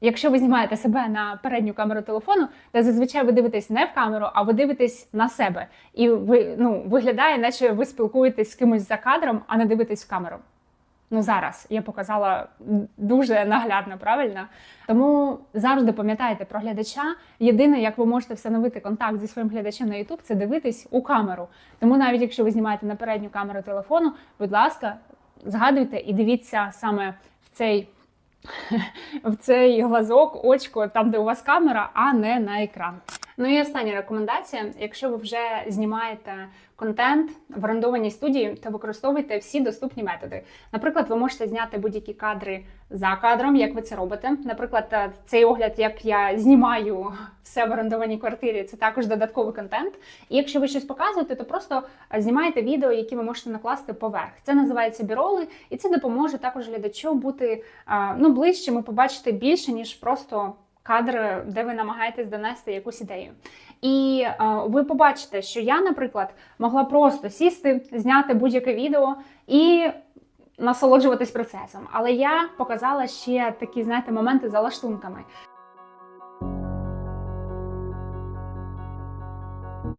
Якщо ви знімаєте себе на передню камеру телефону, то зазвичай ви дивитесь не в камеру, а ви дивитесь на себе. І ви ну виглядає, наче ви спілкуєтесь з кимось за кадром, а не дивитесь в камеру. Ну зараз я показала дуже наглядно, правильно? Тому завжди пам'ятайте про глядача. Єдине, як ви можете встановити контакт зі своїм глядачем на YouTube, це дивитись у камеру. Тому навіть якщо ви знімаєте на передню камеру телефону, будь ласка, згадуйте і дивіться саме в цей. В цей глазок, очко, там, де у вас камера, а не на екран. Ну і остання рекомендація: якщо ви вже знімаєте контент в орендованій студії, то використовуйте всі доступні методи. Наприклад, ви можете зняти будь-які кадри за кадром, як ви це робите. Наприклад, е, цей огляд, як я знімаю все в орендованій квартирі, це також додатковий контент. І якщо ви щось показуєте, то просто е, знімаєте відео, які ви можете накласти поверх. Це називається біроли, і це допоможе також глядачу бути е, ну ближчим і побачити більше ніж просто. Кадр, де ви намагаєтесь донести якусь ідею. І е, ви побачите, що я, наприклад, могла просто сісти, зняти будь-яке відео і насолоджуватись процесом. Але я показала ще такі, знаєте, моменти за лаштунками.